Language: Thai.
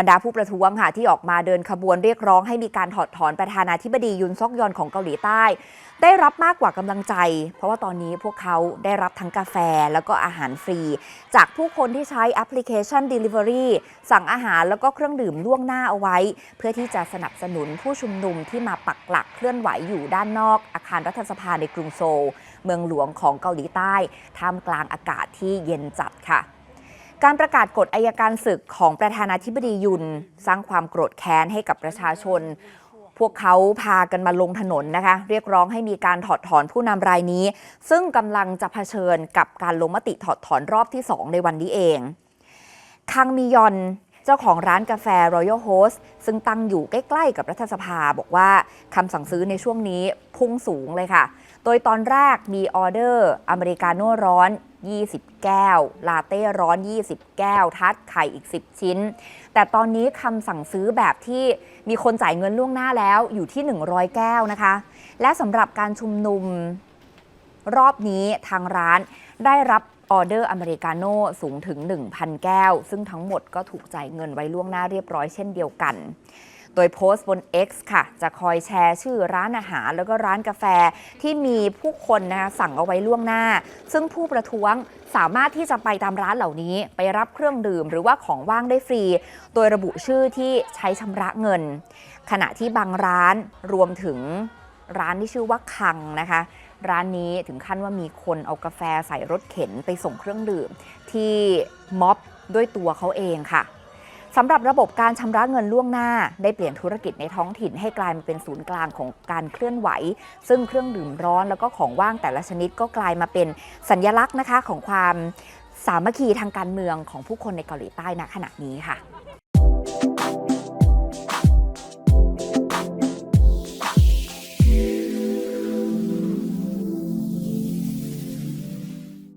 บรรดาผู้ประท้วงค่ะที่ออกมาเดินขบวนเรียกร้องให้มีการถอดถอนประธานาธิบดียุนซอกยอนของเกาหลีใต้ ได้รับมากกว่ากำลังใจ เพราะว่าตอนนี้พวกเขาได้รับทั้งกาแฟแล้วก็อาหารฟรี จากผู้คนที่ใช้แอปพลิเคชัน Delivery สั่งอาหารแล้วก็เครื่องดื่มล่วงหน้าเอาไว้ เพื่อที่จะสนับสนุนผู้ชุมนุมที่มาปักหลักเคลื่อนไหวอยู่ด้านนอก อาคารรัฐสภาในกรุงโซล เมืองหลวงของเกาหลีใต้ท่ามกลางอากาศที่เย็นจัดค่ะ การประกาศกฎอายการศึกของประธานาธิบดียุน สร้างความโกรธแค้นให้กับประชาชน พวกเขาพากันมาลงถนนนะคะ เรียกร้องให้มีการถอดถอนผู้นำรายนี้ ซึ่งกำลังจะเผชิญกับการลงมติถอดถอนรอบที่2ในวันนี้เอง คังมียอนเจ้าของร้านกาแฟ Royal Host ซึ่งตั้งอยู่ใกล้ ๆ กับรัฐสภาบอกว่าคำสั่งซื้อในช่วงนี้พุ่งสูงเลยค่ะ โดยตอนแรกมีออเดอร์อเมริกาโน่ร้อน 20 แก้ว ลาเต้ร้อน 20 แก้ว ทัดไข่อีก 10 ชิ้น แต่ตอนนี้คำสั่งซื้อแบบที่มีคนจ่ายเงินล่วงหน้าแล้วอยู่ที่ 100 แก้วนะคะ และสำหรับการชุมนุมรอบนี้ทางร้านได้รับออเดอร์อเมริกาโน่สูงถึง 1,000 แก้ว ซึ่งทั้งหมดก็ถูกจ่ายเงินไว้ล่วงหน้าเรียบร้อยเช่นเดียวกัน โดยโพสต์บน X ค่ะ จะคอยแชร์ชื่อร้านอาหารแล้วก็ร้านกาแฟที่มีผู้คนนะคะสั่งเอาไว้ล่วงหน้า ซึ่งผู้ประท้วงสามารถที่จะไปตามร้านเหล่านี้ไปรับเครื่องดื่มหรือว่าของว่างได้ฟรี โดยระบุชื่อที่ใช้ชำระเงิน ขณะที่บางร้านรวมถึงร้านที่ชื่อว่าคังนะคะ ร้านนี้ถึงขั้นว่ามีคนเอากาแฟใส่รถเข็นไปส่งเครื่องดื่ม ที่ม็อบด้วยตัวเขาเองค่ะ สำหรับระบบการชำระเงินล่วงหน้า ได้เปลี่ยนธุรกิจในท้องถิ่นให้กลายมาเป็นศูนย์กลางของการเคลื่อนไหว ซึ่งเครื่องดื่มร้อนแล้วก็ของว่างแต่ละชนิดก็กลายมาเป็นสัญญลักษณ์นะคะของความสามัคคีทางการเมืองของผู้คนในเกาหลีใต้ณขณะนี้ค่ะ